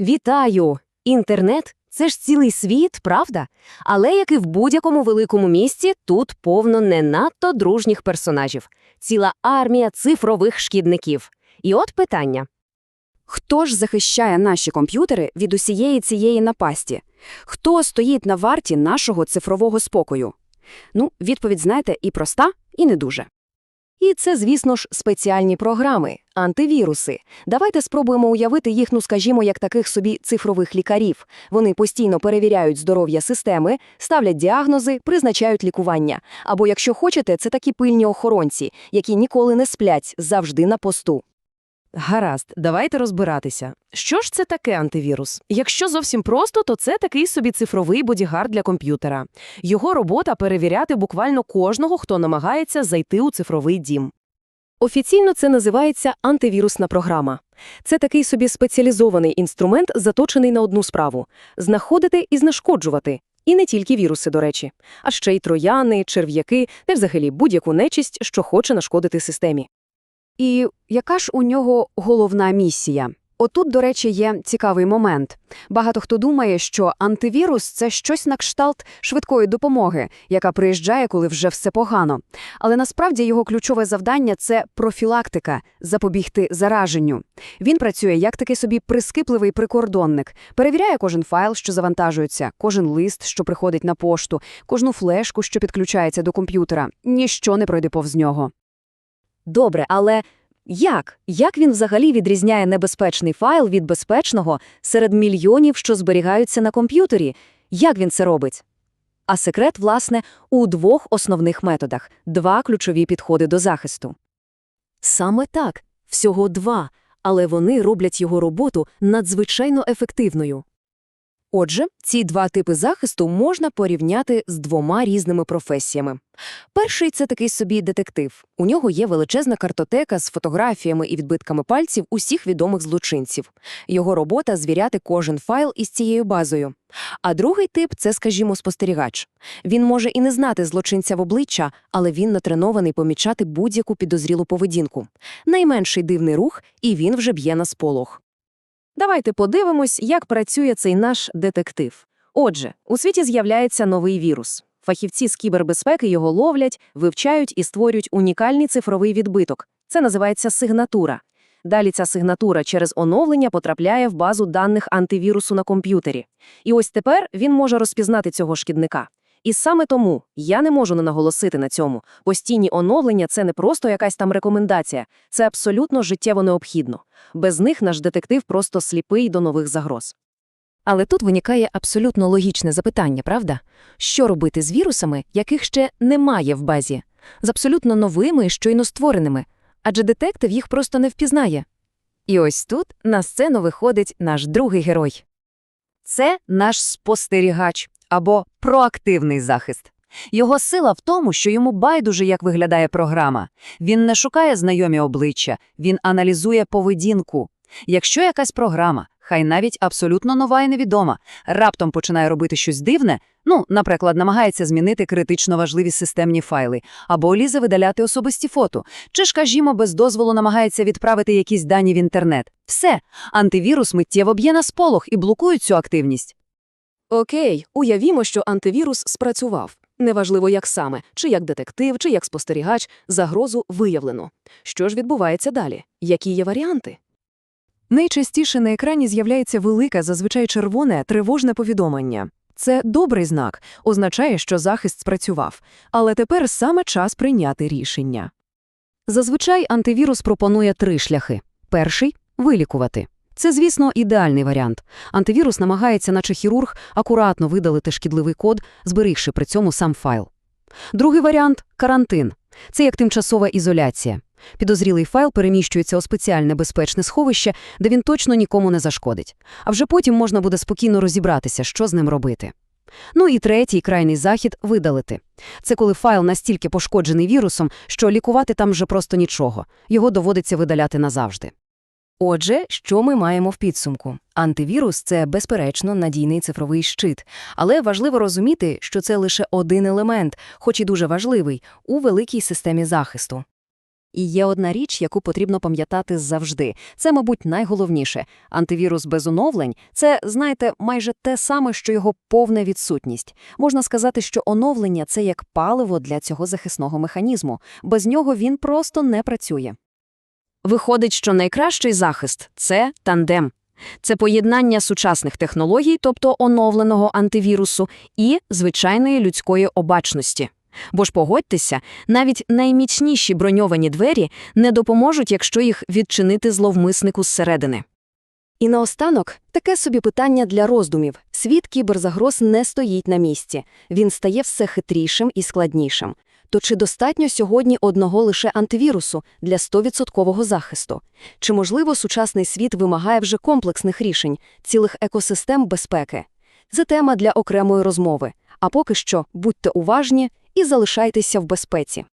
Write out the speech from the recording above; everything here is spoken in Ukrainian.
Вітаю! Інтернет це ж цілий світ, правда? Але як і в будь-якому великому місті, тут повно не надто дружніх персонажів. Ціла армія цифрових шкідників. І от питання. Хто ж захищає наші комп'ютери від усієї цієї напасті? Хто стоїть на варті нашого цифрового спокою? Ну, відповідь, знаєте, і проста, і не дуже. І це, звісно ж, спеціальні програми, антивіруси. Давайте спробуємо уявити їх, ну скажімо, як таких собі цифрових лікарів. Вони постійно перевіряють здоров'я системи, ставлять діагнози, призначають лікування. Або, якщо хочете, це такі пильні охоронці, які ніколи не сплять, завжди на посту. Гаразд, давайте розбиратися. Що ж це таке антивірус? Якщо зовсім просто, то це такий собі цифровий бодігард для комп'ютера. Його робота перевіряти буквально кожного, хто намагається зайти у цифровий дім. Офіційно це називається антивірусна програма. Це такий собі спеціалізований інструмент, заточений на одну справу – знаходити і знешкоджувати. І не тільки віруси, до речі, а ще й трояни, черв'яки, та взагалі будь-яку нечисть, що хоче нашкодити системі. І яка ж у нього головна місія? Отут, до речі, є цікавий момент. Багато хто думає, що антивірус це щось на кшталт швидкої допомоги, яка приїжджає, коли вже все погано. Але насправді його ключове завдання це профілактика, запобігти зараженню. Він працює як такий собі прискіпливий прикордонник, перевіряє кожен файл, що завантажується, кожен лист, що приходить на пошту, кожну флешку, що підключається до комп'ютера. Ніщо не пройде повз нього. Добре, але як? Як він взагалі відрізняє небезпечний файл від безпечного серед мільйонів, що зберігаються на комп'ютері? Як він це робить? А секрет, власне, у двох основних методах – два ключові підходи до захисту. Саме так, всього два, але вони роблять його роботу надзвичайно ефективною. Отже, ці два типи захисту можна порівняти з двома різними професіями. Перший – це такий собі детектив. У нього є величезна картотека з фотографіями і відбитками пальців усіх відомих злочинців. Його робота – звіряти кожен файл із цією базою. А другий тип – це, скажімо, спостерігач. Він може і не знати злочинця в обличчя, але він натренований помічати будь-яку підозрілу поведінку. Найменший дивний рух – і він вже б'є на сполох. Давайте подивимось, як працює цей наш детектив. Отже, у світі з'являється новий вірус. Фахівці з кібербезпеки його ловлять, вивчають і створюють унікальний цифровий відбиток. Це називається сигнатура. Далі ця сигнатура через оновлення потрапляє в базу даних антивірусу на комп'ютері. І ось тепер він може розпізнати цього шкідника. І саме тому я не можу не наголосити на цьому. Постійні оновлення – це не просто якась там рекомендація, це абсолютно життєво необхідно. Без них наш детектив просто сліпий до нових загроз. Але тут виникає абсолютно логічне запитання, правда? Що робити з вірусами, яких ще немає в базі? З абсолютно новими і щойно створеними? Адже детектив їх просто не впізнає. І ось тут на сцену виходить наш другий герой. Це наш спостерігач або проактивний захист. Його сила в тому, що йому байдуже, як виглядає програма. Він не шукає знайомі обличчя, він аналізує поведінку. Якщо якась програма, хай навіть абсолютно нова і невідома, раптом починає робити щось дивне, ну, наприклад, намагається змінити критично важливі системні файли, або лізе видаляти особисті фото, чи, ж, скажімо, без дозволу намагається відправити якісь дані в інтернет. Все, антивірус миттєво б'є на сполох і блокує цю активність. Окей, уявімо, що антивірус спрацював. Неважливо, як саме, чи як детектив, чи як спостерігач, загрозу виявлено. Що ж відбувається далі? Які є варіанти? Найчастіше на екрані з'являється велике, зазвичай червоне, тривожне повідомлення. Це добрий знак, означає, що захист спрацював. Але тепер саме час прийняти рішення. Зазвичай антивірус пропонує три шляхи. Перший – вилікувати. Це, звісно, ідеальний варіант. Антивірус намагається, наче хірург, акуратно видалити шкідливий код, зберігши при цьому сам файл. Другий варіант – карантин. Це як тимчасова ізоляція. Підозрілий файл переміщується у спеціальне безпечне сховище, де він точно нікому не зашкодить. А вже потім можна буде спокійно розібратися, що з ним робити. Ну і третій крайний захід – видалити. Це коли файл настільки пошкоджений вірусом, що лікувати там вже просто нічого. Його доводиться видаляти назавжди. Отже, що ми маємо в підсумку? Антивірус – це, безперечно, надійний цифровий щит. Але важливо розуміти, що це лише один елемент, хоч і дуже важливий, у великій системі захисту. І є одна річ, яку потрібно пам'ятати завжди. Це, мабуть, найголовніше. Антивірус без оновлень – це, знаєте, майже те саме, що його повна відсутність. Можна сказати, що оновлення – це як паливо для цього захисного механізму. Без нього він просто не працює. Виходить, що найкращий захист – це тандем. Це поєднання сучасних технологій, тобто оновленого антивірусу, і звичайної людської обачності. Бо ж погодьтеся, навіть найміцніші броньовані двері не допоможуть, якщо їх відчинити зловмиснику зсередини. І наостанок таке собі питання для роздумів. Світ кіберзагроз не стоїть на місці. Він стає все хитрішим і складнішим. То чи достатньо сьогодні одного лише антивірусу для 100% захисту? Чи, можливо, сучасний світ вимагає вже комплексних рішень, цілих екосистем безпеки? Це тема для окремої розмови. А поки що будьте уважні і залишайтеся в безпеці.